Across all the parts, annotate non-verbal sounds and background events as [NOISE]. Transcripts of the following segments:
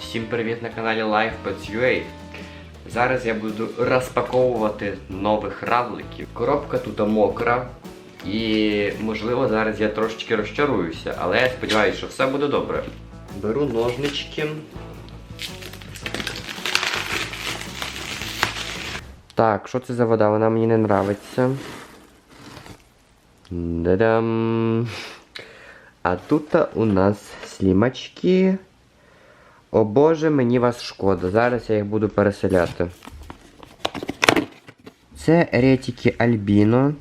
Всім привіт на каналі LifePets.ua Зараз я буду розпаковувати нових равликів. Коробка тут мокра. І можливо зараз я трошечки розчаруюся, але я сподіваюся, що все буде добре. Беру ножнички. Так, що це за вода? Вона мені не нравиться. Да-дам. А тут у нас слімачки. О Боже, мені вас шкода. Зараз я їх буду переселяти. Це ретики Альбіно.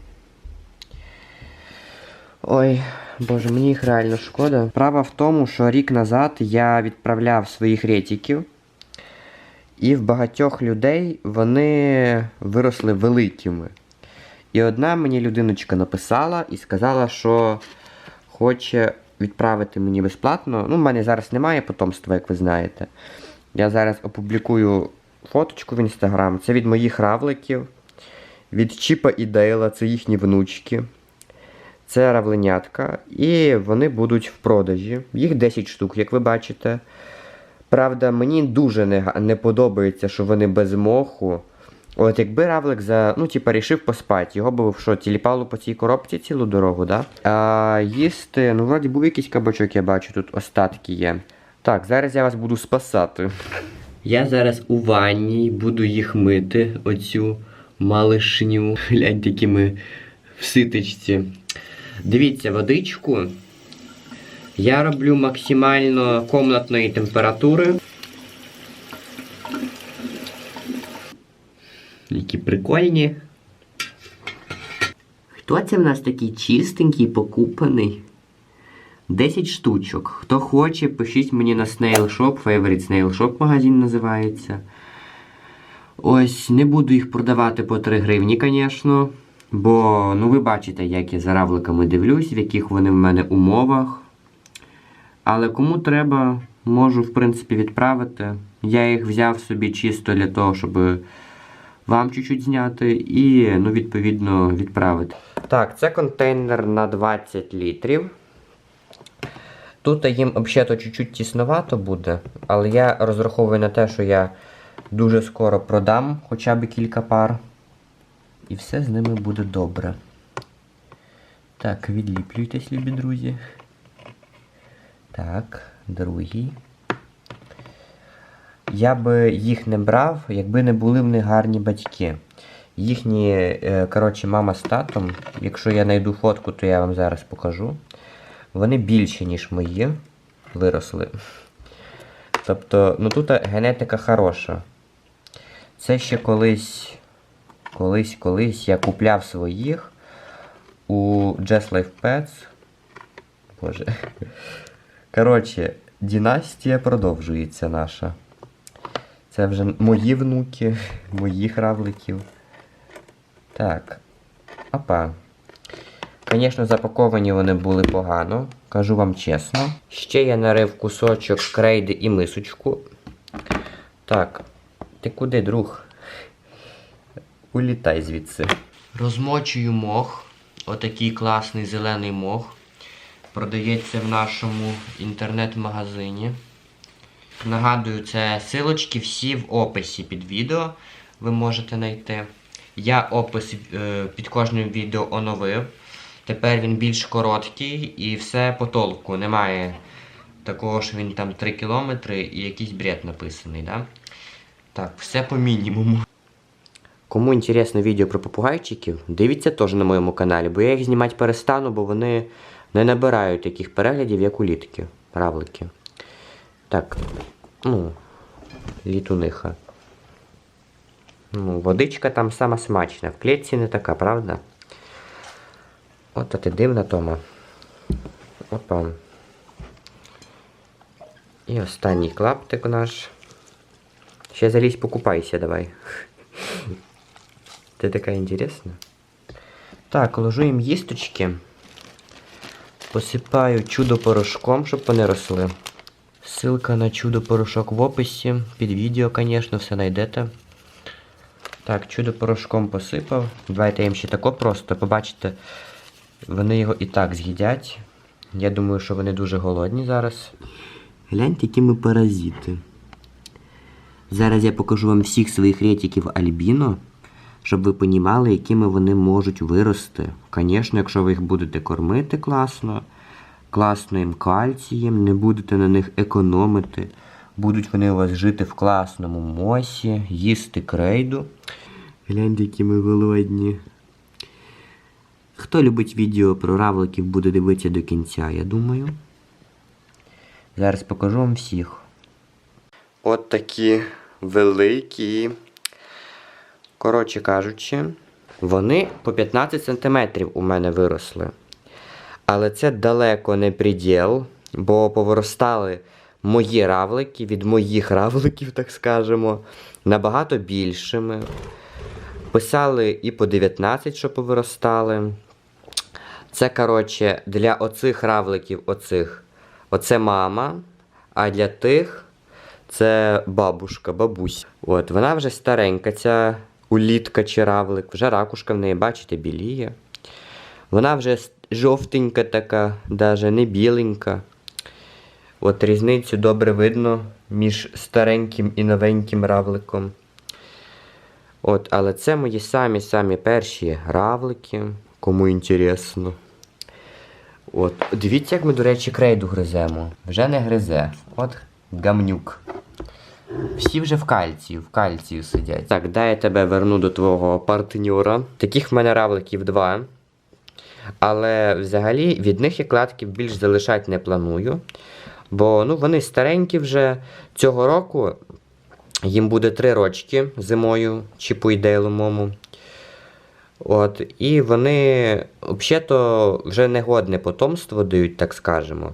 Ой, боже, мені їх реально шкода. Справа в тому, що рік назад я відправляв своїх ретиків. І в багатьох людей вони виросли великими. І одна мені людиночка написала і сказала, що хоче відправити мені безплатно. Ну, в мене зараз немає потомства, як ви знаєте. Я зараз опублікую фоточку в інстаграм. Це від моїх равликів, від Чіпа і Дейла, це їхні внучки. Це равленятка. І вони будуть в продажі. Їх 10 штук, як ви бачите. Правда, мені дуже не, не подобається, що вони без моху. От якби равлик за, ну, типа, рішив поспати, його би що, тіліпало по цій коробці цілу дорогу, да? А їсти, ну, вроді був якийсь кабачок, я бачу, тут остатки є. Так, зараз я вас буду спасати. Я зараз у ванні буду їх мити, оцю малишню. Гляньте, які ми в ситочці. Дивіться, водичку. Я роблю максимально комнатної температури. Які прикольні. Хто це в нас такий чистенький, покупаний? 10 штучок. Хто хоче, пишіть мені на Snail Shop, Favorite Snail Shop магазин називається. Ось, не буду їх продавати по 3 гривні, звісно. Бо, ну ви бачите, як я за равликами дивлюсь, в яких вони в мене умовах. Але кому треба, можу, в принципі, відправити. Я їх взяв собі чисто для того, щоб вам чуть-чуть зняти і, ну, відповідно, відправити. Так, це контейнер на 20 літрів. Тут їм взагалі чуть-чуть тісновато буде, але я розраховую на те, що я дуже скоро продам хоча б кілька пар. І все з ними буде добре. Так, відліплюйтесь, любі друзі. Так, другий. Я би їх не брав, якби не були в них гарні батьки. Їхні, е, коротше, мама з татом, якщо я знайду фотку, то я вам зараз покажу. Вони більші, ніж мої, виросли. Тобто, ну тут генетика хороша. Це ще колись, колись, колись я купляв своїх у Just Life Pets. Боже. Коротше, династія продовжується наша. Це вже мої внуки, [LAUGHS] моїх равликів. Так. Опа. Звісно, запаковані вони були погано, кажу вам чесно. Ще я нарив кусочок крейди і мисочку. Так, ти куди, друг? Улітай звідси. Розмочую мох. Отакий класний зелений мох. Продається в нашому інтернет-магазині. Нагадую, це силочки всі в описі під відео. Ви можете знайти. Я опис е, під кожним відео оновив. Тепер він більш короткий і все по толку. Немає такого, що він там 3 кілометри і якийсь бред написаний. Да? Так, все по мінімуму. Кому інтересно відео про попугайчиків, дивіться теж на моєму каналі, бо я їх знімати перестану, бо вони не набирають таких переглядів, як улітки, равлики. Так, ну, літуниха. Ну, водичка там сама смачна. В клітці не така, правда? От а ти дивна, Тома. Опа. І останній клаптик наш. Ще залізь покупайся давай. Ти така інтересна. Так, ложу їм їсточки. Посипаю чудо порошком, щоб вони росли. Ссылка на чудо порошок в описі. Під відео, звісно, все знайдете. Так, чудо порошком посипав. Давайте я їм ще тако просто. Побачите, вони його і так з'їдять. Я думаю, що вони дуже голодні зараз. Гляньте, які ми паразити. Зараз я покажу вам всіх своїх ретиків альбіно, щоб ви понімали, якими вони можуть вирости. Звісно, якщо ви їх будете кормити класно, класно їм кальцієм, не будете на них економити. Будуть вони у вас жити в класному мосі, їсти крейду. Гляньте, які ми голодні. Хто любить відео про равликів, буде дивитися до кінця, я думаю. Зараз покажу вам всіх. От такі великі. Коротше кажучи, вони по 15 см у мене виросли. Але це далеко не приділ, бо повиростали мої равлики від моїх равликів, так скажемо, набагато більшими. Писали і по 19, що повиростали. Це, коротше, для оцих равликів, оцих, оце мама, а для тих це бабушка, бабусь. От, вона вже старенька, ця улітка чи равлик, вже ракушка в неї, бачите, біліє. Вона вже жовтенька така, даже не біленька. От різницю добре видно між стареньким і новеньким равликом. От, але це мої самі-самі перші равлики, кому інтересно. От, дивіться, як ми, до речі, крейду гриземо. Вже не гризе. От гамнюк. Всі вже в кальцію, в кальцію сидять. Так, дай я тебе верну до твого партньора. Таких в мене равликів два. Але взагалі від них я кладків більш залишати не планую. Бо ну, вони старенькі вже цього року. Їм буде три рочки зимою, чи по. От, і вони взагалі вже негодне потомство дають, так скажемо.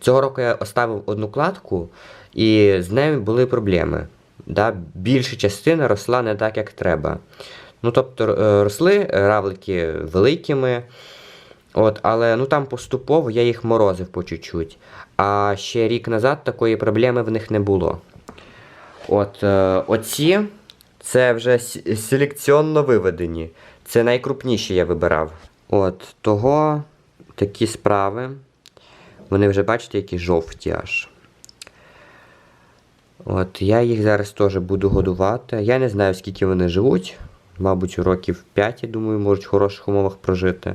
Цього року я оставив одну кладку, і з нею були проблеми. Да? Більша частина росла не так, як треба. Ну, тобто е, росли равлики великими, от, але ну, там поступово я їх морозив по чуть-чуть. А ще рік назад такої проблеми в них не було. От, е, оці це вже селекціонно виведені. Це найкрупніші я вибирав. От, того такі справи. Вони вже бачите, які жовті аж. От, я їх зараз теж буду годувати. Я не знаю, скільки вони живуть. Мабуть, років 5, я думаю, можуть в хороших умовах прожити.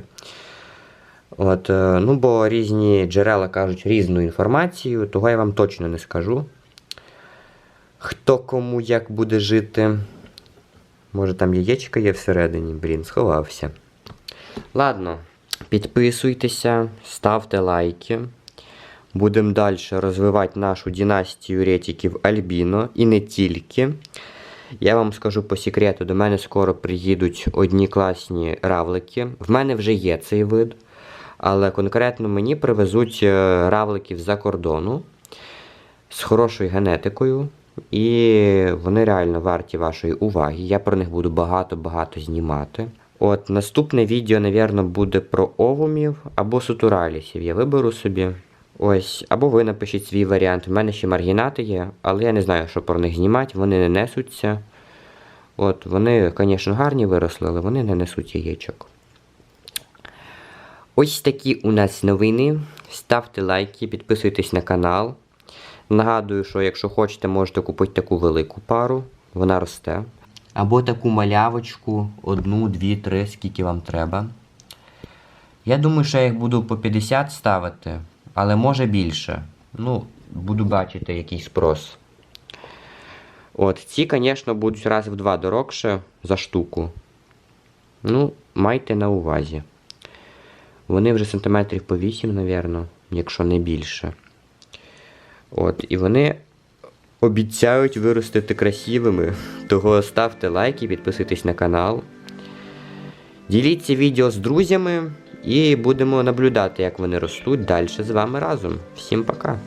От, е, ну, бо різні джерела кажуть різну інформацію, того я вам точно не скажу. Хто кому як буде жити. Може там яєчко є всередині, блін, сховався. Ладно, підписуйтеся, ставте лайки. Будемо далі розвивати нашу династію ретиків Альбіно і не тільки. Я вам скажу по секрету, до мене скоро приїдуть одні класні равлики. В мене вже є цей вид, але конкретно мені привезуть е, равликів з-за кордону з хорошою генетикою. І вони реально варті вашої уваги. Я про них буду багато-багато знімати. От наступне відео, напевно, буде про овумів або сутуралісів. Я виберу собі. Ось, або ви напишіть свій варіант. У мене ще маргінати є, але я не знаю, що про них знімати, вони не несуться. От, вони, звісно, гарні виросли, але вони не несуть яєчок. Ось такі у нас новини. Ставте лайки, підписуйтесь на канал. Нагадую, що якщо хочете, можете купити таку велику пару, вона росте. Або таку малявочку, одну, дві, три, скільки вам треба. Я думаю, що я їх буду по 50 ставити, але може більше. Ну, буду бачити який спрос. От, ці, звісно, будуть раз в два дорогше за штуку. Ну, майте на увазі. Вони вже сантиметрів по 8, напевно, якщо не більше. От, і вони обіцяють виростити красивими. Того ставте лайки, підписуйтесь на канал. Діліться відео з друзями і будемо наблюдати, як вони ростуть далі з вами разом. Всім пока!